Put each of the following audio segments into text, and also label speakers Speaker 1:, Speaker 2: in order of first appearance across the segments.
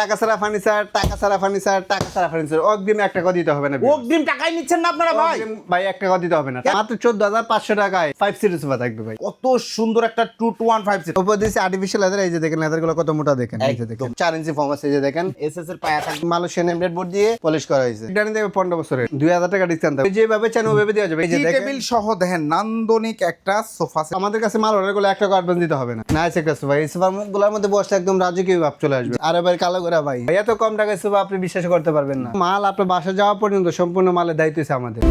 Speaker 1: টাকা ছাড়া ফার্নিচার টাকা ছাড়া ফার্নিচার টাকা ছাড়া ফার্নিচার অগ্রিম এক টাকা দিতে হবে না
Speaker 2: অগ্রিম টাকাই নিচ্ছেন না আপনারা ভাই?
Speaker 1: ভাই এক টাকা দিতে হবে না। মাত্র চোদ্দ হাজার পাঁচশো টাকায় ফাইভ সিরিজ সোফা থাকবে ভাই।
Speaker 2: কত সুন্দর একটা two two one five six
Speaker 1: উপর দিয়েছে আর্টিফিশিয়াল লেদার এই যে দেখেন লেদারগুলো কত মোটা দেখেন এই যে দেখেন। চার ইঞ্চি ফর্ম আছে এই যে দেখেন।
Speaker 2: এস এস এর পায়া থাকবে।
Speaker 1: মালয়েশিয়ান এমডেড বোর্ড দিয়ে পলিশ করা হয়েছে। এটা দেবে পনেরো বছরের। দুই হাজার টাকা ডিসকাউন্ট দেবে যেভাবে চান ওভাবে দেওয়া যাবে। এই যে দেখেন।
Speaker 2: টেবিল সহ দেখেন নান্দনিক একটা সোফা সেট
Speaker 1: আমাদের কাছে মাল অর্ডার করলে এক টাকা অ্যাডভান্স দিতে হবে না। নাইস একটা সোফা এই সোফা গুলোর মধ্যে বসলে একদম রাজকীয় ভাব চলে আসবে। আর এবার কালো ভাই। এত কম টাকায় শুভ আপনি বিশ্বাস করতে পারবেন না। মাল আপনার বাসা যাওয়া পর্যন্ত সম্পূর্ণ মালের দায়িত্ব আছে আমাদের।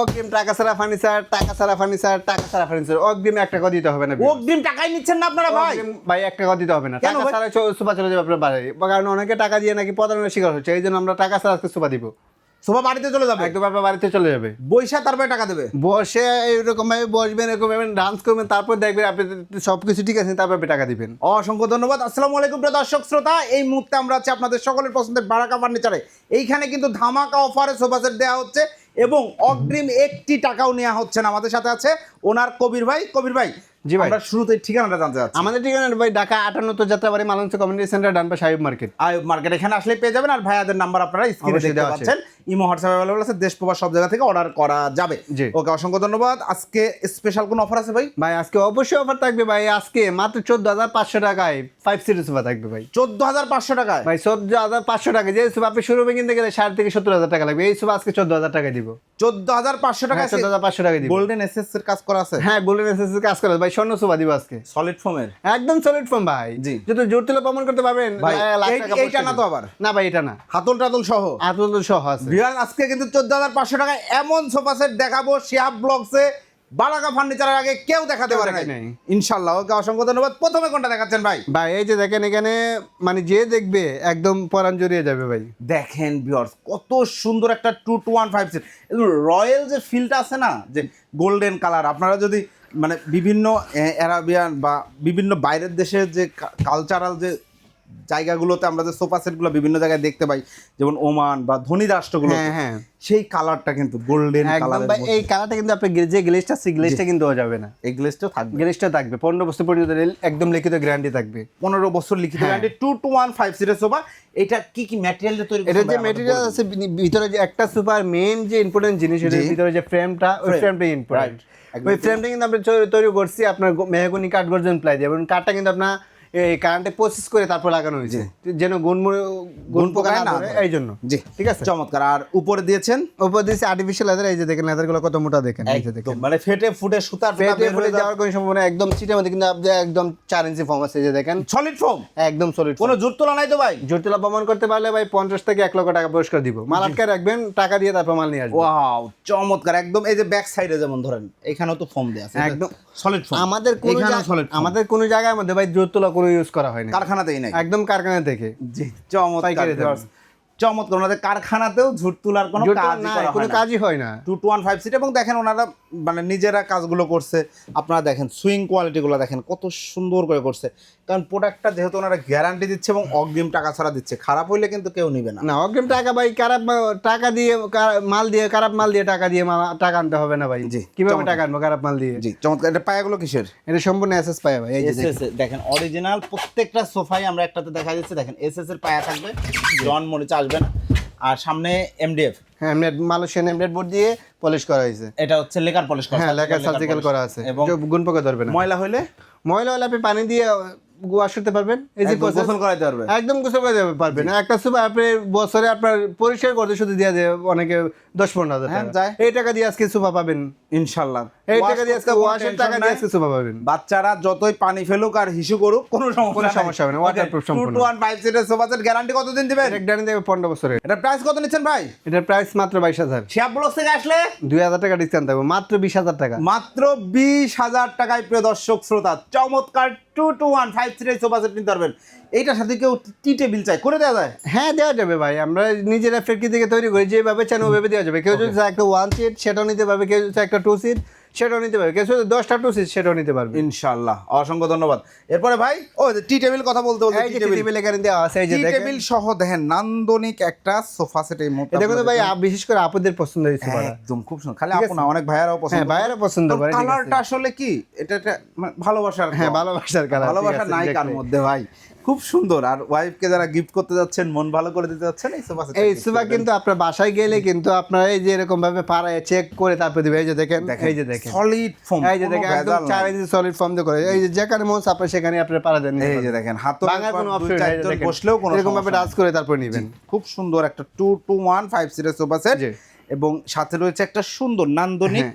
Speaker 1: অগ্রিম টাকা সারা ফার্নিচার টাকা সারা ফার্নিচার টাকা সারা ফার্নিচার অগ্রিম এক টাকা দিতে হবে না
Speaker 2: অগ্রিম টাকাই নিচ্ছেন না আপনারা ভাই?
Speaker 1: ভাই এক টাকা দিতে হবে না। টাকা সারা সুপা চলে যাবে আপনার বাড়ি কারণ অনেকে টাকা দিয়ে নাকি প্রধান শিকার হচ্ছে এই জন্য আমরা টাকা সারা আজকে সুপা দিব।
Speaker 2: সোফা বাড়িতে চলে যাবে?
Speaker 1: একদম আপনার বাড়িতে চলে যাবে।
Speaker 2: বৈশা তারপরে টাকা দেবে?
Speaker 1: বসে এরকম ভাবে বসবেন এরকম ভাবে ডান্স করবেন তারপর দেখবেন আপনি সবকিছু ঠিক আছে তারপর আপনি টাকা দিবেন।
Speaker 2: অসংখ্য ধন্যবাদ। আসসালামু আলাইকুম প্রিয় দর্শক শ্রোতা। এই মুহূর্তে আমরা আছি আপনাদের সকলের পছন্দের বারাকা ফার্নিচারে। এইখানে কিন্তু ধামাকা অফারে সোফা সেট দেওয়া হচ্ছে এবং অগ্রিম একটি টাকাও নেওয়া হচ্ছে না। আমাদের সাথে আছে ওনার কবির ভাই। কবির ভাই
Speaker 1: জি ভাই।
Speaker 2: আমরা শুরুতে ঠিকানাটা জানতে চাচ্ছি।
Speaker 1: আমাদের ঠিকানা ভাই ঢাকা আটান্নত যাত্রাবাড়ি মালঞ্চ কমিউনিটি সেন্টার ডানপা সাহেব মার্কেট
Speaker 2: আয়ুব মার্কেট এখানে আসলে পেয়ে যাবেন। আর ভাইয়াদের নাম্বার আপনারা স্ক্রিনে দেখতে। পাচ্ছেন। ইমো হোয়াটসঅ্যাপ অ্যাভেলেবল আছে দেশ প্রবাস সব জায়গা থেকে অর্ডার করা যাবে। ওকে অসংখ্য ধন্যবাদ। আজকে স্পেশাল কোন অফার আছে ভাই?
Speaker 1: ভাই আজকে অবশ্যই অফার থাকবে ভাই আজকে মাত্র চোদ্দ হাজার পাঁচশো টাকায় ফাইভ সিরিজ সোফা থাকবে ভাই।
Speaker 2: চোদ্দ হাজার পাঁচশো টাকায়?
Speaker 1: ভাই চোদ্দ হাজার পাঁচশো টাকা যে সোফা আপনি শুরু কিনতে গেলে ষাট থেকে সত্তর হাজার টাকা লাগবে। এই সোফা আজকে চোদ্দ হাজার টাকা দিব।
Speaker 2: চোদ্দ হাজার পাঁচশো টাকা
Speaker 1: চোদ্দ হাজার পাঁচশো টাকা দিব।
Speaker 2: গোল্ডেন এস এর কাজ করা আছে?
Speaker 1: হ্যাঁ গোল্ডেন এসএস কাজ করে ভাই স্বর্ণ সোফা দিব আজকে।
Speaker 2: সলিড ফোমের
Speaker 1: একদম সলিড ফর্ম ভাই।
Speaker 2: জি।
Speaker 1: যদি জোর তুলে প্রমাণ করতে পারবেন
Speaker 2: ভাই, এইটা না তো আবার?
Speaker 1: না ভাই এটা না।
Speaker 2: হাতল টাতল সহ?
Speaker 1: আতল সহ আছে।
Speaker 2: বিহার আজকে কিন্তু চোদ্দ হাজার পাঁচশো টাকায় এমন সোফা সেট দেখাবো শিহাব ব্লগসে। বারাকা ফার্নিচারের আগে কেউ দেখাতে পারে নাই। ইনশাল্লাহ ওকে অসংখ্য ধন্যবাদ। প্রথমে কোনটা দেখাচ্ছেন ভাই?
Speaker 1: ভাই এই যে দেখেন এখানে মানে যে দেখবে একদম পরাণ জড়িয়ে যাবে ভাই।
Speaker 2: দেখেন ভিউয়ার্স কত সুন্দর একটা two two one five six royal যে ফিলটা আছে না যে গোল্ডেন কালার আপনারা যদি মানে বিভিন্ন অ্যারাবিয়ান বা বিভিন্ন বাইরের দেশের যে কালচারাল যে জায়গাগুলোতে আমরা যে সোফা সেটগুলো বিভিন্ন জায়গায় দেখতে পাই যেমন ওমান বা ধনী রাষ্ট্রগুলো
Speaker 1: হ্যাঁ হ্যাঁ।
Speaker 2: সেই কালারটা কিন্তু গোল্ডেন কালার
Speaker 1: এই কালারটা কিন্তু আপনি যে গ্লেজটা আছে গ্লেজটা কিন্তু দেওয়া যাবে না।
Speaker 2: এই গ্লেসটাও থাকবে।
Speaker 1: গ্লেজটা থাকবে। পনেরো বছর পর্যন্ত একদম লিখিত গ্যারান্টি থাকবে।
Speaker 2: পনেরো বছর লিখিত। Guarantee two two one five series sofa এটা কি কি ম্যাটেরিয়াল তৈরি
Speaker 1: এটা যে মেটেরিয়াল আছে ভিতরে যে একটা সুপার মেন যে ইম্পর্টেন্ট জিনিস এটার ভিতরে যে ফ্রেমটা ওই ফ্রেমটা ইম্পর্টেন্ট ওই ফ্রেমটা কিন্তু তৈ- তৈরি করছি আপনার মেহগুনি কাঠ গর্জন প্লাই দিয়ে। এবং কাঠটা কিন্তু আপনার কারেন্টে প্রসেস করে তারপর লাগানো হয়েছে। যেন গুণ গুণ পোকা না এই জন্য।
Speaker 2: জি
Speaker 1: ঠিক আছে?
Speaker 2: চমৎকার। আর উপরে দিয়েছেন?
Speaker 1: উপর দিয়েছে আর্টিফিশিয়াল লেদার এই যে দেখেন লেদারগুলো কত মোটা দেখেন এই যে দেখেন।
Speaker 2: মানে ফেটে ফুটে সুতার
Speaker 1: পেটে ফুলে যাওয়ার কোনো সম্ভাবনা একদম চিটের মধ্যে কিন্তু আপনি একদম ইঞ্চি ফর্ম আছে এই যে দেখেন।
Speaker 2: সলিড ফোম
Speaker 1: একদম সলিড
Speaker 2: কোনো জোর তোলা নাই তো ভাই?
Speaker 1: জটিলা প্রমাণ করতে পারলে ভাই পঞ্চাশ থেকে এক লক্ষ টাকা পুরস্কার দিব। মাল আটকে রাখবেন টাকা দিয়ে তারপর মাল নিয়ে আসবেন।
Speaker 2: ওয়াও চমৎকার। একদম এই যে ব্যাক সাইডে যেমন ধরেন এখানেও তো ফোম দেয়া আছে।
Speaker 1: একদম।
Speaker 2: সলিড ফোম
Speaker 1: আমাদের কোনো আমাদের কোনো জায়গার মধ্যে ভাই জোর তোলা কোনো ইউজ করা হয়নি।
Speaker 2: কারখানাতেই নাই।
Speaker 1: একদম কারখানা থেকে।
Speaker 2: জি চমৎকার। চমৎকার ওনাদের কারখানাতেও ঝুট তোলার কোনো
Speaker 1: কোনো কাজই হয় না।
Speaker 2: Two two one five seat এবং দেখেন ওনারা মানে নিজেরা কাজগুলো করছে আপনারা দেখেন সুইং কোয়ালিটিগুলো দেখেন কত সুন্দর করে করছে। কারণ প্রোডাক্টটা যেহেতু ওনারা গ্যারান্টি দিচ্ছে এবং অগ্রিম টাকা ছাড়া দিচ্ছে খারাপ হইলে কিন্তু কেউ নিবে না।
Speaker 1: না অগ্রিম টাকা ভাই খারাপ টাকা দিয়ে মাল দিয়ে খারাপ মাল দিয়ে টাকা দিয়ে টাকা আনতে হবে না ভাই।
Speaker 2: জি,
Speaker 1: কীভাবে টাকা আনব খারাপ মাল দিয়ে?
Speaker 2: জি চমৎকার। এটা পায়াগুলো কিসের?
Speaker 1: এটা সম্পূর্ণ এসএস পায় ভাই এই যে দেখেন।
Speaker 2: দেখেন অরিজিনাল প্রত্যেকটা সোফাই আমরা একটাতে দেখা যাচ্ছে দেখেন এসএস এর পায়া থাকবে জন মরিচ আসবে না। আর সামনে এমডিএফ
Speaker 1: হ্যাঁ মালয়েশিয়ান এমডেড বোর্ড দিয়ে পলিশ করা হয়েছে।
Speaker 2: এটা হচ্ছে লেকার পলিশ করা
Speaker 1: হ্যাঁ
Speaker 2: surgical
Speaker 1: সার্জিক্যাল করা আছে।
Speaker 2: এবং
Speaker 1: গুণ পোকা ধরবে না।
Speaker 2: ময়লা হইলে?
Speaker 1: ময়লা হলে আপনি পানি দিয়ে ওয়াশ করতে পারবেন। এই যে
Speaker 2: একদম গোসল পারবে।
Speaker 1: একদম গোসল করে দেবে পারবেন একটা সুপার আপনি বছরে আপনার পরিষ্কার করতে শুধু দিয়ে দেবে অনেকে দশ পনেরো হাজার
Speaker 2: হ্যাঁ, যায়।
Speaker 1: এই টাকা দিয়ে আজকে সুপা পাবেন।
Speaker 2: ইনশাল্লাহ।
Speaker 1: এই টাকা দিয়ে আজকে ওয়াশের টাকা দিয়ে আজকে সুপা পাবেন।
Speaker 2: বাচ্চারা যতই পানি ফেলুক আর হিসু করুক কোনো সমস্যা
Speaker 1: সমস্যা হবে না, waterproof সম্পূর্ণ।
Speaker 2: টু ওয়ান ফাইভ সিটের সোফা সেট গ্যারান্টি কতদিন দিবেন?
Speaker 1: এক দেবে পনেরো বছরের।
Speaker 2: এটা প্রাইস কত নিচ্ছেন ভাই?
Speaker 1: এটার প্রাইস মাত্র
Speaker 2: শিয়াব ব্লক থেকে আসলে?
Speaker 1: দুই হাজার টাকা ডিসকাউন্ট থাকবে মাত্র বিশ হাজার টাকা।
Speaker 2: মাত্র বিশ হাজার টাকায় প্রিয় দর্শক শ্রোতা চমৎকার টু টু ওয়ান ফাইভ সিটের সোফা সেট কিনতে পারবেন। এইটার সাথে কেউ টি টেবিল চাই করে দেওয়া যায়?
Speaker 1: হ্যাঁ দেওয়া যাবে ভাই। আমরা নিজেরা ফ্যাক্টরি থেকে তৈরি করি যেভাবে চান ওভাবে দেওয়া যাবে। কেউ যদি চায় একটা ওয়ান সিট সেটাও নিতে পারবে। কেউ যদি চায় একটা টু সিট সেটাও নিতে পারবে। কেউ দশটা টু সিট সেটাও নিতে পারবে।
Speaker 2: ইনশাল্লাহ অসংখ্য ধন্যবাদ। এরপরে ভাই ও টি টেবিল কথা বলতে বলতে টি টেবিল।
Speaker 1: এখানে দেওয়া আছে এই যে
Speaker 2: টি টেবিল সহ দেখেন নান্দনিক একটা সোফা সেট এই মুহূর্তে
Speaker 1: কিন্তু
Speaker 2: আপনারা
Speaker 1: ভাই বিশেষ করে আপুদের পছন্দ হয়েছে
Speaker 2: একদম খুব সুন্দর। খালি
Speaker 1: ঠিক
Speaker 2: আপু না অনেক ভাইয়ারাও পছন্দ
Speaker 1: হ্যাঁ ভাইয়েরা পছন্দ করে
Speaker 2: কালারটা আসলে কি? এটা একটা মানে ভালোবাসার
Speaker 1: হ্যাঁ। ভালোবাসার কালার
Speaker 2: ভালোবাসা নাই কার মধ্যে ভাই। খুব সুন্দর। আর ওয়াইফকে যারা গিফট করতে যাচ্ছেন মন ভালো করে দিতে যাচ্ছেন এই সোফা
Speaker 1: এই সোফা কিন্তু আপনার বাসায় গেলে কিন্তু আপনারা এই যে এরকম ভাবে পাড়ায় চেক করে তারপরে দিবে। এই যে দেখেন এই যে দেখেন।
Speaker 2: সলিড ফোম
Speaker 1: এই যে দেখেন একদম চার ইঞ্চি সলিড ফর্ম দিয়ে করে। এই যে যেখানে মন চায় আপনার সেখানে আপনি পাড়া দেন।
Speaker 2: এই যে দেখেন হাত
Speaker 1: বাঙার কোনো অপশন নেই
Speaker 2: বসলেও কোনো
Speaker 1: এরকম ভাবে ডাস করে তারপর নেবেন।
Speaker 2: খুব সুন্দর একটা টু টু ওয়ান ফাইভ সিটের সোফা সেট এবং সাথে রয়েছে একটা সুন্দর নান্দনিক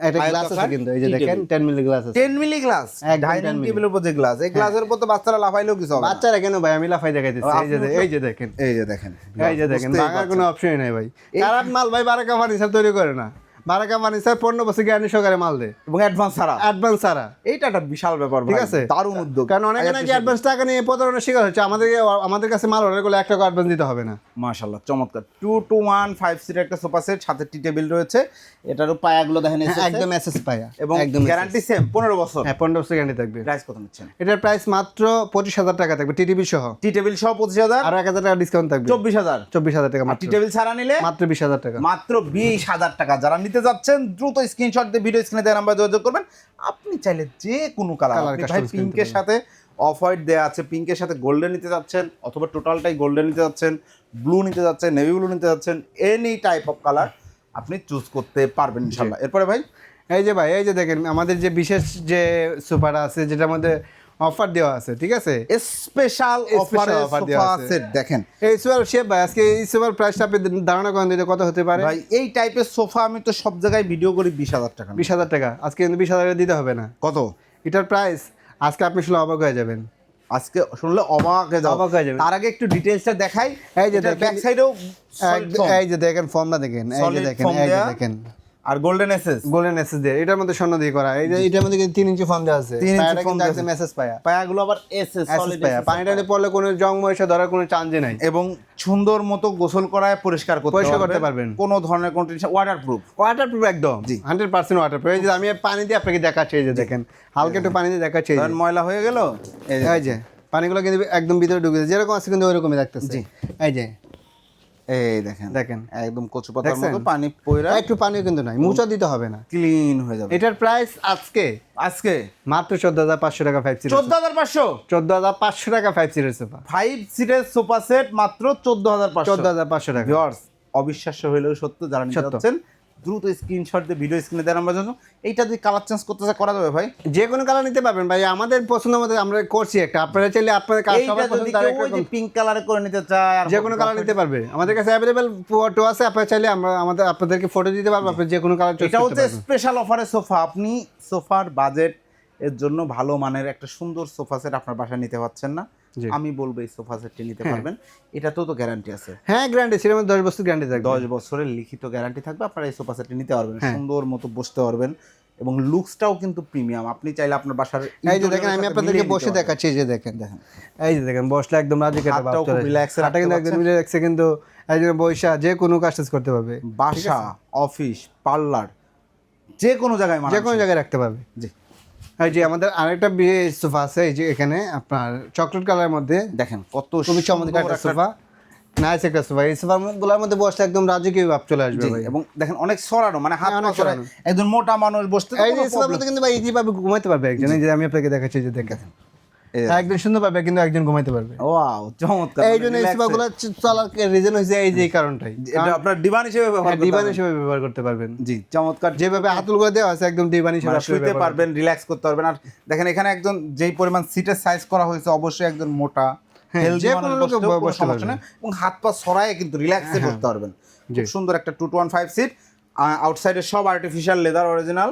Speaker 1: হ্যাঁ এটা গ্লাস আছে কিন্তু এই যে দেখেন 10 মিলি গ্লাস আছে।
Speaker 2: টেন মিলি গ্লাস
Speaker 1: 10
Speaker 2: ডাইনিং টেবিলের উপর যে গ্লাস এই গ্লাসের উপর তো বাচ্চারা লাফাইলেও কিছু হবে
Speaker 1: বাচ্চারা কেন ভাই? আমি লাফাই দেখাইতেছি। এই যে এই যে দেখেন।
Speaker 2: এই যে দেখেন।
Speaker 1: এই যে দেখেন
Speaker 2: ভাঙার
Speaker 1: কোনো অপশনই নাই ভাই। খারাপ মাল ভাই বারাকা ফার্নিচার তৈরি করে না। বারাকা ফার্নিচার পনেরো বছর গ্যারান্টি সহকারে মাল দেয়।
Speaker 2: এবং অ্যাডভান্স ছাড়া।
Speaker 1: অ্যাডভান্স ছাড়া।
Speaker 2: এইটা একটা বিশাল ব্যাপার
Speaker 1: ঠিক আছে?
Speaker 2: দারুণ উদ্যোগ।
Speaker 1: কারণ অনেকে নাকি অ্যাডভান্স টাকা নিয়ে প্রতারণার শিকার হচ্ছে। আমাদের আমাদের কাছে মাল অর্ডার করলে এক টাকা অ্যাডভান্স দিতে হবে না।
Speaker 2: মাশাল্লাহ চমৎকার। টু টু ওয়ান ফাইভ সিটের একটা সোফা সেট সাথে টি টেবিল রয়েছে। এটারও পায়াগুলো দেখেন
Speaker 1: হ্যাঁ, একদম এসএস পায়া।
Speaker 2: এবং
Speaker 1: একদম
Speaker 2: গ্যারান্টি সেম পনেরো বছর।
Speaker 1: হ্যাঁ পনেরো বছর গ্যারান্টি থাকবে।
Speaker 2: প্রাইস কত নিচ্ছেন?
Speaker 1: এটার প্রাইস মাত্র পঁচিশ হাজার টাকা থাকবে টিটিভি সহ।
Speaker 2: টি টেবিল সহ পঁচিশ হাজার।
Speaker 1: আর এক হাজার টাকা ডিসকাউন্ট থাকবে।
Speaker 2: চব্বিশ হাজার।
Speaker 1: চব্বিশ হাজার টাকা
Speaker 2: টি টেবিল ছাড়া নিলে
Speaker 1: মাত্র বিশ হাজার টাকা।
Speaker 2: মাত্র বিশ হাজার টাকা। যারা নিতে যাচ্ছেন দ্রুত স্ক্রিনশট দিয়ে ভিডিও স্ক্রিনে দেওয়া নাম্বার যোগাযোগ করবেন। আপনি চাইলে যে কোনো কালার আপনি ভাই পিঙ্কের সাথে অফ হোয়াইট দেওয়া আছে পিঙ্কের সাথে গোল্ডেন নিতে যাচ্ছেন অথবা টোটালটাই গোল্ডেন নিতে যাচ্ছেন ব্লু নিতে যাচ্ছেন নেভি ব্লু নিতে যাচ্ছেন এনি টাইপ অফ কালার আপনি চুজ করতে পারবেন ইনশাল্লাহ এরপরে ভাই?
Speaker 1: এই যে ভাই এই যে দেখেন আমাদের যে বিশেষ যে সুপার আছে যেটার মধ্যে অফার দেওয়া আছে ঠিক আছে?
Speaker 2: স্পেশাল অফারে সোফা
Speaker 1: দেওয়া আছে।
Speaker 2: দেখেন।
Speaker 1: এই শেপ ভাই আজকে এই প্রাইসটা আপনি ধারণা করেন দিতে কত হতে পারে?
Speaker 2: ভাই এই টাইপের সোফা আমি তো সব জায়গায় ভিডিও করি বিশ হাজার টাকা।
Speaker 1: বিশ হাজার টাকা আজকে কিন্তু বিশ হাজার দিতে হবে না।
Speaker 2: কত?
Speaker 1: এটার প্রাইস আজকে আপনি শুনে অবাক হয়ে যাবেন।
Speaker 2: আজকে শুনলে অবাক হয়ে
Speaker 1: অবাক হয়ে যাবেন।
Speaker 2: তার আগে একটু ডিটেইলসটা দেখাই।
Speaker 1: এই যে
Speaker 2: ব্যাক সাইডেও
Speaker 1: এই যে দেখেন ফর্মটা দেখেন এই যে দেখেন এই যে দেখেন।
Speaker 2: আর গোল্ডেন এসএস
Speaker 1: গোল্ডেন এসএস দিয়ে। এটার মধ্যে স্বর্ণ দিয়ে করা। এই এটার মধ্যে কিন্তু তিন ইঞ্চি ফর্ম দেওয়া আছে।
Speaker 2: তিন ইঞ্চি
Speaker 1: পায়াটা
Speaker 2: দেওয়া আছে।
Speaker 1: এসএস পায়া।
Speaker 2: পায়াগুলো আবার এসএস সলিড
Speaker 1: পায়া। পড়লে কোনো জং মরিচা ধরার কোনো চান্সই নাই।
Speaker 2: এবং সুন্দর মতো গোসল করায় পরিষ্কার করতে
Speaker 1: পরিষ্কার করতে পারবেন।
Speaker 2: কোনো ধরনের কোনো tension waterproof
Speaker 1: waterproof একদম।
Speaker 2: জি।
Speaker 1: হান্ড্রেড পার্সেন্ট ওয়াটার প্রুফ এই যে আমি পানি দিয়ে আপনাকে দেখাচ্ছি এই যে দেখেন। হালকা একটু পানি দিয়ে দেখাচ্ছি এই
Speaker 2: ময়লা হয়ে গেল এই যে,
Speaker 1: পানিগুলো কিন্তু একদম ভিতরে ঢুকে। যেরকম আছে কিন্তু ওইরকমই দেখতেছে
Speaker 2: জি।
Speaker 1: এই যে
Speaker 2: এই দেখেন
Speaker 1: দেখেন।
Speaker 2: একদম কচু পাতার মতো পানি পয়রা
Speaker 1: একটু পানিও কিন্তু নাই মুচা দিতে হবে না।
Speaker 2: ক্লিন হয়ে যাবে।
Speaker 1: এটার প্রাইস আজকে
Speaker 2: আজকে?
Speaker 1: মাত্র চোদ্দ হাজার পাঁচশো টাকা ফাইভ সিটার
Speaker 2: চোদ্দ হাজার পাঁচশো?
Speaker 1: চোদ্দ হাজার পাঁচশো টাকা ফাইভ সিটার সোফা
Speaker 2: ফাইভ সিটের সোফা সেট মাত্র চোদ্দ হাজার
Speaker 1: চোদ্দ হাজার পাঁচশো টাকা।
Speaker 2: অবিশ্বাস্য হইলেও সত্য যারা নিতে দ্রুত স্ক্রিনশট দিয়ে ভিডিও স্ক্রিনে দেওয়ার নাম্বার জন্য এইটা যদি কালার চেঞ্জ করতে চায় করা যাবে ভাই।
Speaker 1: যে কোনো কালার নিতে পারবেন ভাই। আমাদের পছন্দ মতো আমরা করছি একটা। আপনারা চাইলে আপনাদের কাজ সবার পছন্দ
Speaker 2: ওই যে পিঙ্ক কালারে করে নিতে চায় আর
Speaker 1: যে কোনো কালার নিতে পারবে। আমাদের কাছে অ্যাভেলেবেল ফটো আছে আপনারা চাইলে আমরা আমাদের আপনাদেরকে ফটো দিতে পারব আপনি যে কোনো কালার চয়েস
Speaker 2: এটা হচ্ছে স্পেশাল অফারে সোফা আপনি সোফার বাজেট এর জন্য ভালো মানের একটা সুন্দর সোফা সেট আপনার বাসায় নিতে পারছেন না। আমি বলব এই সোফা সেটটি নিতে পারবেন। এটাতেও তো গ্যারান্টি আছে।
Speaker 1: হ্যাঁ গ্যারান্টি সেটা মধ্যে দশ বছর গ্যারান্টি থাকবে।
Speaker 2: দশ বছরের লিখিত গ্যারান্টি থাকবে। আপনারা এই সোফা সেটটি নিতে পারবেন।
Speaker 1: হ্যাঁ।
Speaker 2: সুন্দর মতো বসতে পারবেন এবং লুকসটাও কিন্তু প্রিমিয়াম আপনি চাইলে আপনার বাসার
Speaker 1: এই যে দেখেন আমি আপনাদেরকে বসে দেখাচ্ছি এই যে দেখেন
Speaker 2: দেখেন।
Speaker 1: এই যে দেখেন বসলে একদম রাজি খেতে
Speaker 2: হাতটাও খুব relax এ
Speaker 1: হাতটা কিন্তু
Speaker 2: রাখতে
Speaker 1: একদম রিল্যাক্সে কিন্তু একজন বৈশা যে কোনো কাজ করতে পারবে।
Speaker 2: বাসা অফিস পার্লার যে কোনো জায়গায়
Speaker 1: যে। কোনো জায়গায় রাখতে পারবে।
Speaker 2: জি।
Speaker 1: এই যে আমাদের আরেকটা বিয়ে সোফা আছে এই যে এখানে আপনার চকলেট কালারের মধ্যে।
Speaker 2: দেখেন কত
Speaker 1: খুবই চমৎকার একটা সোফা। নাইস একটা সোফা। এই সোফা গুলার মধ্যে বসলে একদম রাজকীয় ভাব চলে আসবে ভাই।
Speaker 2: এবং দেখেন অনেক সরানো মানে হাত
Speaker 1: হ্যাঁ, অনেক সরানো।
Speaker 2: একজন মোটা মানুষ বসতে
Speaker 1: এই কিন্তু ভাই ঘুমাইতে পারবে একজন। এই যে আমি আপনাকে দেখাচ্ছি যে দেখেন।
Speaker 2: এই
Speaker 1: একদম সুন্দর পাবে কিন্তু একজন ঘুমাইতে পারবে।
Speaker 2: ওয়াও চমৎকার
Speaker 1: এই জন্য এই
Speaker 2: relax
Speaker 1: সোফা
Speaker 2: এ।
Speaker 1: গুলো চলার রিজন হয়েছে এই যে কারণটাই।
Speaker 2: এটা আপনার ডিভান হিসেবে ব্যবহার করতে পারবেন।
Speaker 1: হিসেবে ব্যবহার করতে পারবেন।
Speaker 2: জি চমৎকার।
Speaker 1: যেভাবে হাতুল করে দেওয়া আছে একদম ডিবান হিসেবে
Speaker 2: মানে
Speaker 1: ব্যবহার
Speaker 2: পারবেন রিল্যাক্স করতে পারবেন। আর দেখেন এখানে একজন যেই পরিমাণ সিটের সাইজ করা হয়েছে অবশ্যই একজন মোটা
Speaker 1: হ্যাঁ।
Speaker 2: এবং হাত পা সরায় কিন্তু রিল্যাক্সে করতে পারবেন। খুব সুন্দর একটা two two one five seat আউটসাইডে সব আর্টিফিশিয়াল লেদার অরিজিনাল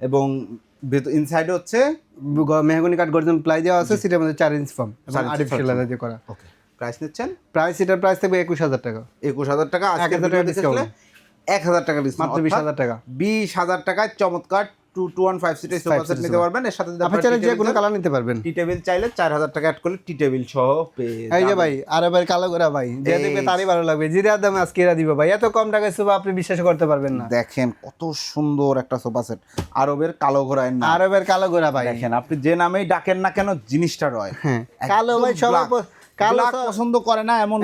Speaker 2: এবং ইনসাইডে হচ্ছে
Speaker 1: মেহগনি কাঠ গর্জন প্লাই দেওয়া আছে সেটার মধ্যে চার ইঞ্চ ফর্ম আর্টিফিশিয়াল
Speaker 2: form।
Speaker 1: দিয়ে করা।
Speaker 2: ওকে প্রাইস নিচ্ছেন?
Speaker 1: প্রাইস এটার প্রাইস থাকবে একুশ হাজার টাকা।
Speaker 2: একুশ হাজার টাকা এক
Speaker 1: হাজার টাকা
Speaker 2: এক হাজার টাকা
Speaker 1: মাত্র বিশ হাজার টাকা।
Speaker 2: বিশ হাজার টাকায় চমৎকার টু টু ওয়ান ফাইভ সিটের সোফা সেট নিতে পারবেন এর সাথে
Speaker 1: আপনি চাইলে যে কোনো কালার নিতে পারবেন।
Speaker 2: টি টেবিল চাইলে চার হাজার টাকা অ্যাড করলে টি টেবিল সহ
Speaker 1: এই যে ভাই আর এবার কালো গোরা ভাই যে দেখবে তারই ভালো লাগবে। জিরার দামে আজকে এরা দিবে ভাই এত কম টাকায় সুবা আপনি বিশ্বাস করতে পারবেন না।
Speaker 2: দেখেন কত সুন্দর একটা সোফা সেট। আরবের কালো ঘোড়ায় না
Speaker 1: আর কালো গোরা ভাই।
Speaker 2: দেখেন আপনি যে নামেই ডাকেন না কেন জিনিসটা রয়।
Speaker 1: হ্যাঁ। কালো ভাই সবার কালো
Speaker 2: পছন্দ করে না এমন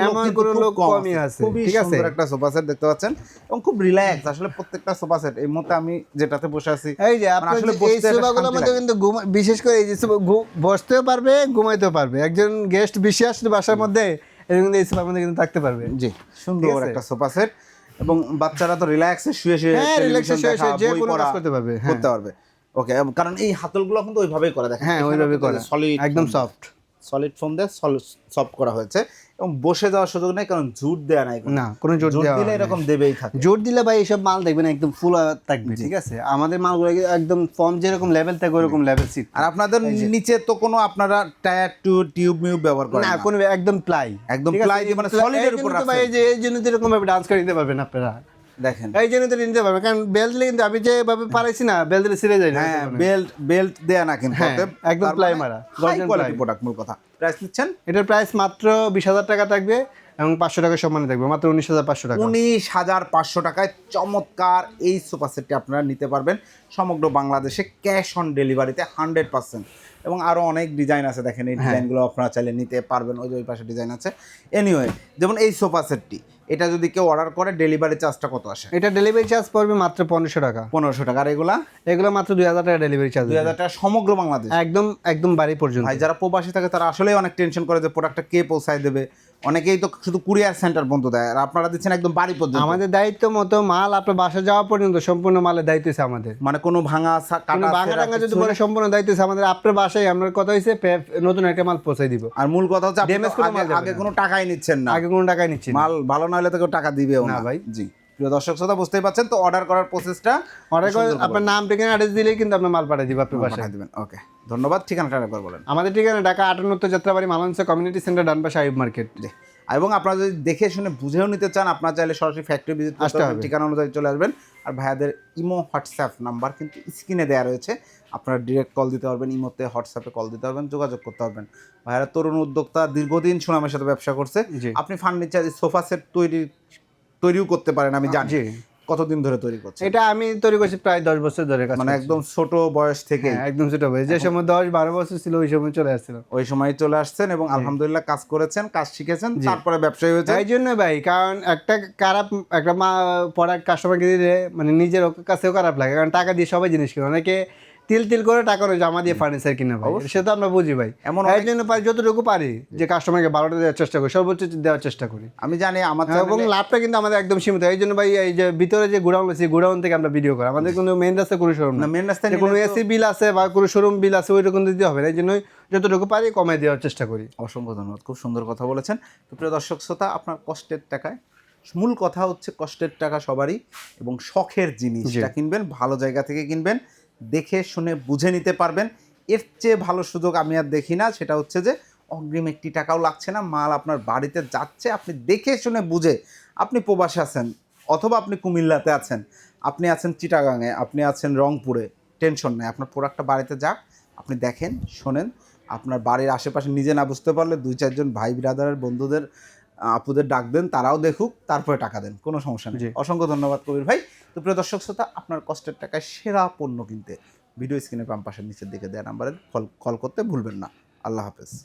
Speaker 2: লোক
Speaker 1: কমই আছে, ঠিক আছে?
Speaker 2: একটা সোফা সেট দেখতে পাচ্ছেন। এবং খুব রিল্যাক্স আসলে প্রত্যেকটা সোফা সেট এই মুহূর্তে আমি যেটাতে বসে আছি
Speaker 1: এই যে
Speaker 2: মানে আসলে
Speaker 1: এই সোফাগুলোর মধ্যে কিন্তু বিশেষ করে এই যে বসতেও পারবে ঘুমাইতেও পারবে। একজন গেস্ট বাসার মধ্যে এরকম এই সোফার মধ্যে কিন্তু থাকতে পারবে।
Speaker 2: জি সুন্দর একটা সোফা সেট এবং বাচ্চারা তো রিল্যাক্সে শুয়ে শুয়ে টেলিভিশন
Speaker 1: শুয়ে শুয়ে যে কোনো কাজ করতে পারবে, হ্যাঁ।
Speaker 2: করতে পারবে। ওকে কারণ এই হাতলগুলো কিন্তু ওইভাবেই করা দেখেন
Speaker 1: হ্যাঁ ওইভাবে করা।
Speaker 2: সলিড
Speaker 1: একদম সফট
Speaker 2: সলিড ফোম দিয়ে সফট করা হয়েছে। এবং বসে যাওয়ার সুযোগ নেই কারণ জুট দেয়া নাই
Speaker 1: না কোনো জোর
Speaker 2: দিলে এরকম দেবেই থাকে।
Speaker 1: জোর দিলে ভাই এইসব মাল দেখবেন একদম ফুল থাকবে ঠিক আছে? আমাদের মালগুলো একদম ফর্ম যেরকম লেভেল থাকে ওরকম লেভেল সিট
Speaker 2: আর আপনাদের নিচে তো কোনো আপনারা টায়ার টু টিউব মিউব ব্যবহার করেন
Speaker 1: না কোনো একদম প্লাই
Speaker 2: একদম দিয়ে মানে এর উপর
Speaker 1: ভাই
Speaker 2: রাখছেন।
Speaker 1: এই জন্য তো এরকম ভাবে ডান্স করে নিতে পারবেন আপনারা।
Speaker 2: দেখেন।
Speaker 1: এই জন্য তো নিতে পারবেন কারণ বেল্ট কিন্তু আমি যেভাবে পারাইছি না বেল্ট দিলে ছিঁড়ে যায় না।
Speaker 2: হ্যাঁ বেল্ট বেল্ট দেয়া না কিন্তু
Speaker 1: হ্যাঁ, একদম ply মারা,
Speaker 2: কোয়ালিটি প্রোডাক্ট মূল কথা। প্রাইস নিচ্ছেন?
Speaker 1: এটার প্রাইস মাত্র বিশ হাজার টাকা থাকবে এবং পাঁচশো টাকা সম্মানে থাকবে মাত্র উনিশ হাজার পাঁচশো টাকা।
Speaker 2: উনিশ হাজার পাঁচশো টাকায় চমৎকার এই সোফা সেটটি আপনারা নিতে পারবেন। সমগ্র বাংলাদেশে ক্যাশ অন ডেলিভারিতে হান্ড্রেড পার্সেন্ট এবং আরও অনেক ডিজাইন আছে দেখেন এই ডিজাইনগুলো আপনারা চাইলে নিতে পারবেন ওই যে ওই পাশে ডিজাইন আছে। এনিওয়ে যেমন এই সোফা সেটটি এটা যদি কেউ অর্ডার করে ডেলিভারি চার্জটা কত আসে?
Speaker 1: এটা ডেলিভারি চার্জ পড়বে মাত্র পনেরোশো টাকা।
Speaker 2: পনেরোশো টাকা। আর এগুলা?
Speaker 1: এগুলো মাত্র দুই হাজার টাকা ডেলিভারি চার্জ
Speaker 2: দুই হাজার টাকা সমগ্র বাংলাদেশ?
Speaker 1: একদম একদম বাড়ি পর্যন্ত।
Speaker 2: ভাই যারা প্রবাসী থাকে তারা আসলেই অনেক টেনশন করে যে প্রোডাক্টটা কে পৌঁছায় দেবে। অনেকেই তো শুধু কুরিয়ার সেন্টার পর্যন্ত দেয় আর আপনারা দিচ্ছেন একদম বাড়ি পর্যন্ত।
Speaker 1: আমাদের দায়িত্ব মতো মাল আপনার বাসা যাওয়া পর্যন্ত সম্পূর্ণ মালের দায়িত্ব হচ্ছে আমাদের।
Speaker 2: মানে কোনো ভাঙা কাটা ছেঁড়া
Speaker 1: টাঙ্গা যদি বলে সম্পূর্ণ দায়িত্ব হচ্ছে আমাদের। আপনার বাসায় আমরা কথা হয়েছে নতুন একটা মাল পৌঁছাই দিব।
Speaker 2: আর মূল কথা হচ্ছে আপনি
Speaker 1: কোনো
Speaker 2: আগে-
Speaker 1: মাল
Speaker 2: আগে কোনো টাকাই নিচ্ছেন না।
Speaker 1: আগে কোনো টাকাই নিচ্ছেন
Speaker 2: মাল ভালো না হলে তো কেউ টাকা দিবেও না
Speaker 1: ভাই।
Speaker 2: জি। প্রিয় দর্শক শ্রোতা বুঝতেই পারছেন তো অর্ডার করার প্রসেসটা
Speaker 1: অর্ডার করে আপনার নাম ঠিকানা অ্যাড্রেস দিলেই কিন্তু আপনার মাল পাঠিয়ে দিব আপনার বাসায়।
Speaker 2: দিবেন ওকে ধন্যবাদ ঠিকানাটা একবার বলেন।
Speaker 1: আমাদের ঠিকানা ঢাকা আটান্নত্ব যাত্রাবাড়ি মালানসা কমিউনিটি সেন্টার ডানপাশে আইব মার্কেট।
Speaker 2: এবং আপনারা যদি দেখে শুনে বুঝেও নিতে চান আপনারা চাইলে সরাসরি ফ্যাক্টরি ভিজিট করতে
Speaker 1: আসতে
Speaker 2: হবে। ঠিকানা অনুযায়ী চলে আসবেন। আর ভাইয়াদের ইমো হোয়াটসঅ্যাপ নাম্বার কিন্তু স্ক্রিনে দেওয়া রয়েছে। আপনারা ডিরেক্ট কল দিতে পারবেন ইমোতে হোয়াটসঅ্যাপে কল দিতে পারবেন যোগাযোগ করতে পারবেন। ভাইয়ারা তরুণ উদ্যোক্তা দীর্ঘদিন সুনামের সাথে ব্যবসা করছে। আপনি ফার্নিচার সোফা সেট তৈরি তৈরিও করতে পারেন আমি জানি। কতদিন ধরে তৈরি করছেন?
Speaker 1: এটা আমি তৈরি করছি প্রায় দশ বছর ধরে
Speaker 2: মানে একদম ছোট বয়স থেকে
Speaker 1: হ্যাঁ, একদম ছোট বয়স। যে সময় দশ বারো বছর ছিল ওই সময় চলে আসছিল
Speaker 2: ওই সময় চলে আসছেন এবং আলহামদুলিল্লাহ কাজ করেছেন কাজ শিখেছেন তারপরে ব্যবসায়ী হয়েছে
Speaker 1: এই জন্য ভাই কারণ একটা খারাপ একটা মা প্রোডাক্ট কাস্টমারকে দিলে মানে নিজের কাছেও খারাপ লাগে। কারণ টাকা দিয়ে সবাই জিনিস কিনে। অনেকে তিল তিল করে টাকা রয়ে জমা দিয়ে ফার্নিচার কিনে ভাই। সে তো আমরা বুঝি ভাই।
Speaker 2: এমন
Speaker 1: এই জন্য পারি যতটুকু পারি যে কাস্টমারকে ভালোটা দেওয়ার চেষ্টা করি সর্বোচ্চ দেওয়ার চেষ্টা করি।
Speaker 2: আমি জানি আমার
Speaker 1: এবং লাভটা কিন্তু আমাদের একদম সীমিত। এই জন্য ভাই এই যে ভিতরে যে গোডাউন আছে গোডাউন থেকে আমরা ভিডিও করি। আমাদের কোনো মেন রাস্তায় কোনো শোরুম
Speaker 2: না। মেন রাস্তায়
Speaker 1: কোনো এসি বিল আছে বা কোনো শোরুম বিল আছে ওই রকম দিতে হবে না। এই জন্যই যতটুকু পারি কমাই দেওয়ার চেষ্টা করি।
Speaker 2: অসংখ্য ধন্যবাদ। খুব সুন্দর কথা বলেছেন। তো প্রিয় দর্শক শ্রোতা আপনার কষ্টের টাকায়। মূল কথা হচ্ছে কষ্টের টাকা সবারই এবং শখের জিনিসটা কিনবেন ভালো জায়গা থেকে কিনবেন। দেখে, শুনে, বুঝে নিতে পারবেন। এর চেয়ে ভালো সুযোগ আমি আর দেখি না। সেটা হচ্ছে যে, অগ্রিম একটি টাকাও লাগছে না। মাল আপনার বাড়িতে যাচ্ছে। আপনি দেখে, শুনে, বুঝে আপনি প্রবাসে আছেন অথবা আপনি কুমিল্লাতে আছেন। আপনি আছেন চিটাগাঙে, আপনি আছেন রংপুরে। টেনশন নেই। আপনার প্রোডাক্টটা বাড়িতে যাক। আপনি দেখেন, শোনেন। আপনার বাড়ির আশেপাশে নিজে না বুঝতে পারলে দুই চারজন ভাই ব্রাদারের বন্ধুদের আপুদের ডাক দেন তারাও দেখুক তারপরে টাকা দেন কোনো সমস্যা নেই। অসংখ্য ধন্যবাদ কবির ভাই। তো প্রিয় দর্শক শ্রোতা আপনার কষ্টের টাকায় সেরা পণ্য কিনতে ভিডিও স্ক্রিনের পাম্পাসের নিচের দিকে দেওয়া নাম্বারে কল কল করতে ভুলবেন না। আল্লাহ হাফেজ।